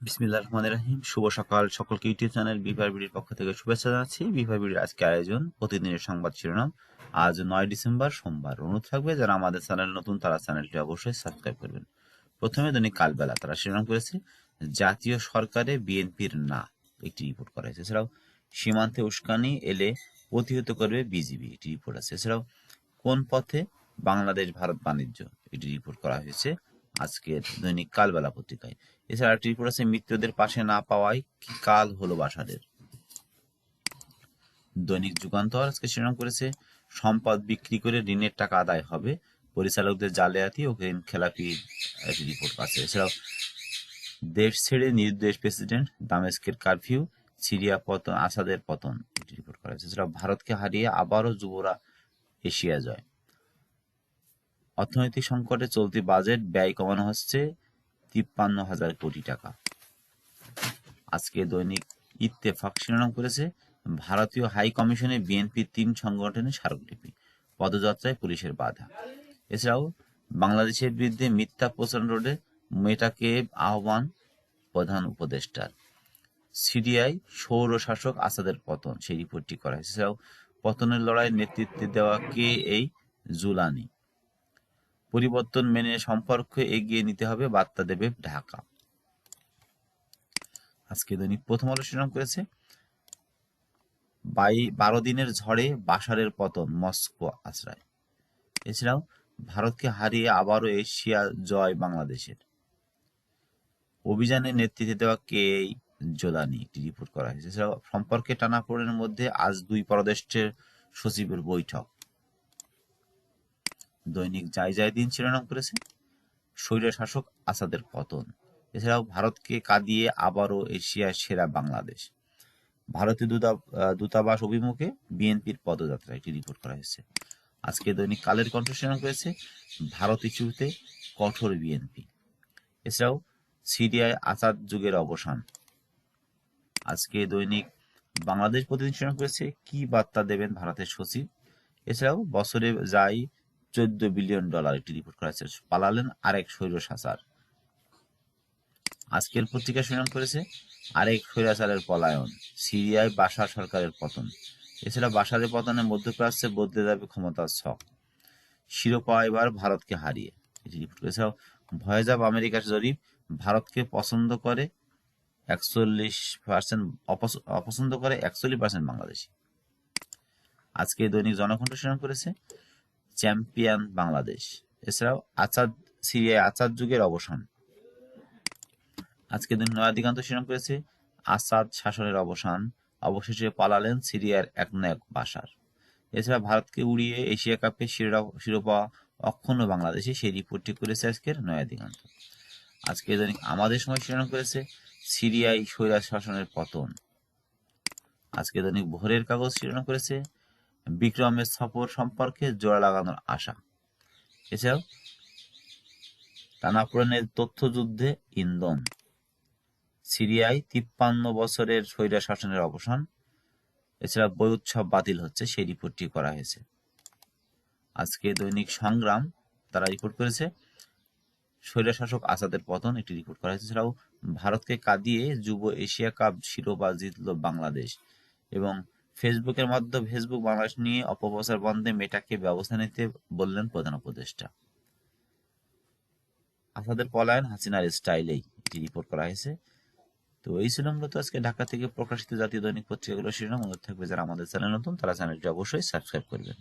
বিসমিল্লাহ রহমান রাহিম। শুভ সকাল সকলকে ইউটিউব চ্যানেল বিভার বিডির পক্ষ থেকে শুভেচ্ছা জানাচ্ছি। বিভার বিডির আজকে আয়োজন প্রতিদিনের সংবাদ শিরোনাম। আজ নয় ডিসেম্বর, সোমবার অনুরোধ থাকবে। যারা আমাদের চ্যানেল নতুন, তারা চ্যানেলটি অবশ্যই সাবস্ক্রাইব করবেন। প্রথমে দৈনিক কালবেলা, তারা শিরোনাম করেছে, জাতীয় সরকারে বিএনপির না, একটি রিপোর্ট করা হয়েছে। এছাড়াও সীমান্তে উস্কানি এলে প্রতিহত করবে বিজিবি, একটি রিপোর্ট আছে। এছাড়াও কোন পথে বাংলাদেশ, ভারত বাণিজ্য এটি রিপোর্ট করা হয়েছে। আজকের দৈনিক কালবেলা পত্রিকায়। এছাড়া একটি রিপোর্ট আছে মৃত্যুদের পাশে না পাওয়ায় কি কাল হলো বাসাদের? দৈনিক যুগান্তর আজকে শিরোনাম করেছে, সম্পদ বিক্রি করে ঋণের টাকা আদায় হবে, পরিচালকদের জালিয়াতি ও খেলাপি একটি রিপোর্ট আছে এছাড়াও দেশ ছেড়ে নির্দেশ প্রেসিডেন্ট দামেস্কের কারফিউ, সিরিয়া পতন, আসাদের পতন রিপোর্ট করা হয়েছে। এছাড়াও ভারতকে হারিয়ে আবারও যুবরা এশিয়া জয়। অর্থনৈতিক সংকটে চলতি বাজেট ব্যয় কমানো হচ্ছে তিপ্পান্ন হাজার কোটি টাকা। আজকে দৈনিক ইত্তেফাক শিরোনাম করেছে, ভারতীয় হাই কমিশনে বিএনপি তিন সংগঠনের স্মারকলিপি, পদযাত্রায় পুলিশের বাধা। এছাড়াও বাংলাদেশের বিরুদ্ধে মিথ্যা প্রচার রোডে মেটাকে আহ্বান প্রধান উপদেষ্টার। সিরিয়ায় সৌর শাসক আসাদের পতন, সেই রিপোর্টটি করা হয়েছে। এছাড়াও পতনের লড়াই নেতৃত্বে দেওয়া কে এই জুলানি? পরিবর্তন মেনে সম্পর্ক এগিয়ে নিতে হবে বার্তা দেবে ঢাকা। আজকে দৈনিক প্রথম আলো শিরোনাম করেছে, বাই বারো দিনের ঝড়ে বাসারের পতন, মস্কো আশ্রয়। এছাড়াও ভারতকে হারিয়ে আবারও এশিয়া জয় বাংলাদেশের। অভিযানে নেতৃত্বে দেওয়া কে জোলানি একটি রিপোর্ট করা হয়েছে। এছাড়াও সম্পর্কে টানাপোড়েনের মধ্যে আজ দুই পররাষ্ট্রের সচিবের বৈঠক। দৈনিক যাই যাই দিন শিরোনাম করেছে। স্বৈর শাসক আসাদের পতন। এছাড়াও ভারতকে কাঁদিয়ে আবারও এশিয়ার সেরা বাংলাদেশ। ভারতীয় দূতাবাস অভিমুখে বিএনপির পদযাত্রা একটি রিপোর্ট করা হয়েছে। আজকে দৈনিক কালের কণ্ঠ শিরোনাম করেছে, ভারত ইস্যুতে কঠোর বিএনপি। এছাড়াও সিরিয়ায় আসাদ যুগের অবসান। আজকে দৈনিক বাংলাদেশ প্রতিদিন শিরোনাম করেছে, কি বার্তা দেবেন ভারতের সচিব? এছাড়াও বছরে যাই চোদ্দ বিলিয়ন ডলার একটি রিপোর্ট করা হয়েছে। পালালেন আরেক স্বৈরশাসার আজকের পত্রিকা শিরোনাম করেছে আরেক স্বৈরাচারের পলায়ন, সিরিয়ায় বাসার সরকারের পতন। এছাড়া বাসারের পতনে মধ্যপ্রাচ্যে বদলে যাবে ক্ষমতার ছক। শিরোপা এবার ভারতকে হারিয়ে। এটি রিপোর্ট করেছে। ভয়ে যাব আমেরিকার জরিপ, ভারতকে পছন্দ করে একচল্লিশ পার্সেন্ট অপছন্দ করে একচল্লিশ পার্সেন্ট বাংলাদেশি। আজকে দৈনিক জনকণ্ঠ শিরোনাম করেছে চ্যাম্পিয়ন বাংলাদেশ। এছাড়াও আচাদ সিরিয়ায় আচাদ যুগের অবসান। আজকে দিন নয়া দিগান্ত শিরোনাম করেছে আসাদ শাসনের অবসান। অবশেষে পালালেন সিরিয়ার এক নায়ক বাসার। এছাড়া ভারতকে উড়িয়ে এশিয়া কাপে শিরোপা অক্ষুণ্ণ বাংলাদেশে সেই রিপোর্টটি করেছে আজকের নয়া দিগান্ত। আজকে দৈনিক আমাদের সময় শিরোনাম করেছে সিরিয়ায় স্বৈরা শাসনের পতন। আজকে দৈনিক ভোরের কাগজ শিরোনাম করেছে বিক্রমের সফর সম্পর্কে জোড়া লাগানোর আশা। এছাড়াও, টানাপোড়েনের তথ্যযুদ্ধে ইন্ধন সিরিয়ায় তিপ্পান্ন বছরের স্বৈরা শাসনের অবসান। এছাড়া বই উৎসব বাতিল হচ্ছে, সেই রিপোর্টটি করা হয়েছে। আজকে দৈনিক সংগ্রাম তারা রিপোর্ট করেছে। স্বৈরা শাসক আসাদের পতন একটি রিপোর্ট করা হয়েছে। এছাড়াও, ভারতকে কাঁদিয়ে যুব এশিয়া কাপ শিরোপা জিতল বাংলাদেশ এবং ফেসবুকের মাধ্যমে ফেসবুক বাংলাদেশ নিয়ে অপপ্রচার বন্ধে মেটাকে ব্যবস্থা নিতে বললেন প্রধান উপদেষ্টা। আসাদের পলায়ন হাসিনার স্টাইলেই এটি রিপোর্ট করা হয়েছে। তো এই ছিল মূলত আজকে ঢাকা থেকে প্রকাশিত জাতীয় দৈনিক পত্রিকাগুলো শিরোনাম। অনুরোধ থাকবে যারা আমাদের চ্যানেল নতুন, তারা চ্যানেলটি অবশ্যই সাবস্ক্রাইব করবেন।